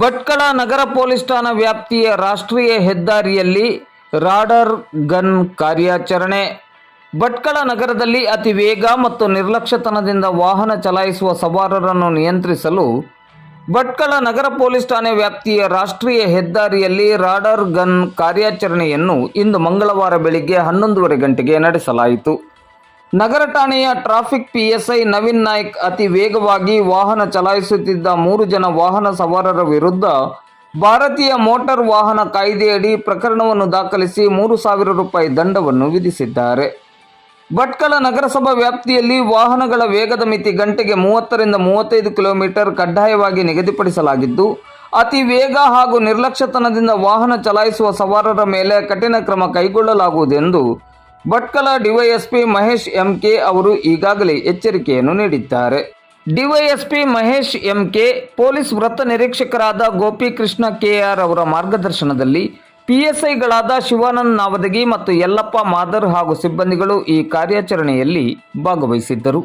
ಭಟ್ಕಳ ನಗರ police ಠಾಣಾ ವ್ಯಾಪ್ತಿಯ ರಾಷ್ಟ್ರೀಯ ಹೆದ್ದಾರಿಯಲ್ಲಿ ರಾಡರ್ ಗನ್ ಕಾರ್ಯಾಚರಣೆ. ಭಟ್ಕಳ ನಗರದಲ್ಲಿ ಅತಿ ವೇಗ ಮತ್ತು ನಿರ್ಲಕ್ಷ್ಯತನದಿಂದ ವಾಹನ ಚಲಾಯಿಸುವ ಸವಾರರನ್ನು ನಿಯಂತ್ರಿಸಲು ಭಟ್ಕಳ ನಗರ ಪೊಲೀಸ್ ಠಾಣೆ ವ್ಯಾಪ್ತಿಯ ರಾಷ್ಟ್ರೀಯ ಹೆದ್ದಾರಿಯಲ್ಲಿ ರಾಡರ್ ಗನ್ ಕಾರ್ಯಾಚರಣೆಯನ್ನು ಇಂದು ಮಂಗಳವಾರ ಬೆಳಿಗ್ಗೆ ಹನ್ನೊಂದುವರೆ ಗಂಟೆಗೆ ನಡೆಸಲಾಯಿತು. ನಗರ ಠಾಣೆಯ ಟ್ರಾಫಿಕ್ ಪಿಎಸ್ಐ ನವೀನ್ ನಾಯ್ಕ್ ಅತಿ ವೇಗವಾಗಿ ವಾಹನ ಚಲಾಯಿಸುತ್ತಿದ್ದ ಮೂರು ಜನ ವಾಹನ ಸವಾರರ ವಿರುದ್ಧ ಭಾರತೀಯ ಮೋಟಾರ್ ವಾಹನ ಕಾಯ್ದೆಯಡಿ ಪ್ರಕರಣವನ್ನು ದಾಖಲಿಸಿ ಮೂರು ಸಾವಿರ ರೂಪಾಯಿ ದಂಡವನ್ನು ವಿಧಿಸಿದ್ದಾರೆ. ಭಟ್ಕಳ ನಗರಸಭಾ ವ್ಯಾಪ್ತಿಯಲ್ಲಿ ವಾಹನಗಳ ವೇಗದ ಮಿತಿ ಗಂಟೆಗೆ ಮೂವತ್ತರಿಂದ ಮೂವತ್ತೈದು ಕಿಲೋಮೀಟರ್ ಕಡ್ಡಾಯವಾಗಿ ನಿಗದಿಪಡಿಸಲಾಗಿದ್ದು, ಅತಿ ವೇಗ ಹಾಗೂ ನಿರ್ಲಕ್ಷ್ಯತನದಿಂದ ವಾಹನ ಚಲಾಯಿಸುವ ಸವಾರರ ಮೇಲೆ ಕಠಿಣ ಕ್ರಮ ಕೈಗೊಳ್ಳಲಾಗುವುದೆಂದು Bhatkal DYSP Mahesh M K ಅವರು ಈಗಾಗಲೇ ಎಚ್ಚರಿಕೆಯನ್ನು ನೀಡಿದ್ದಾರೆ. ಡಿವೈಎಸ್ಪಿ ಮಹೇಶ್ ಎಂಕೆ, ಪೊಲೀಸ್ ವೃತ್ತ ನಿರೀಕ್ಷಕರಾದ ಗೋಪಿಕೃಷ್ಣ ಕೆಆರ್ ಅವರ ಮಾರ್ಗದರ್ಶನದಲ್ಲಿ ಪಿಎಸ್ಐಗಳಾದ ಶಿವಾನಂದ್ ನಾವದಗಿ ಮತ್ತು ಯಲ್ಲಪ್ಪ ಮಾದರ್ ಹಾಗೂ ಸಿಬ್ಬಂದಿಗಳು ಈ ಕಾರ್ಯಾಚರಣೆಯಲ್ಲಿ ಭಾಗವಹಿಸಿದ್ದರು.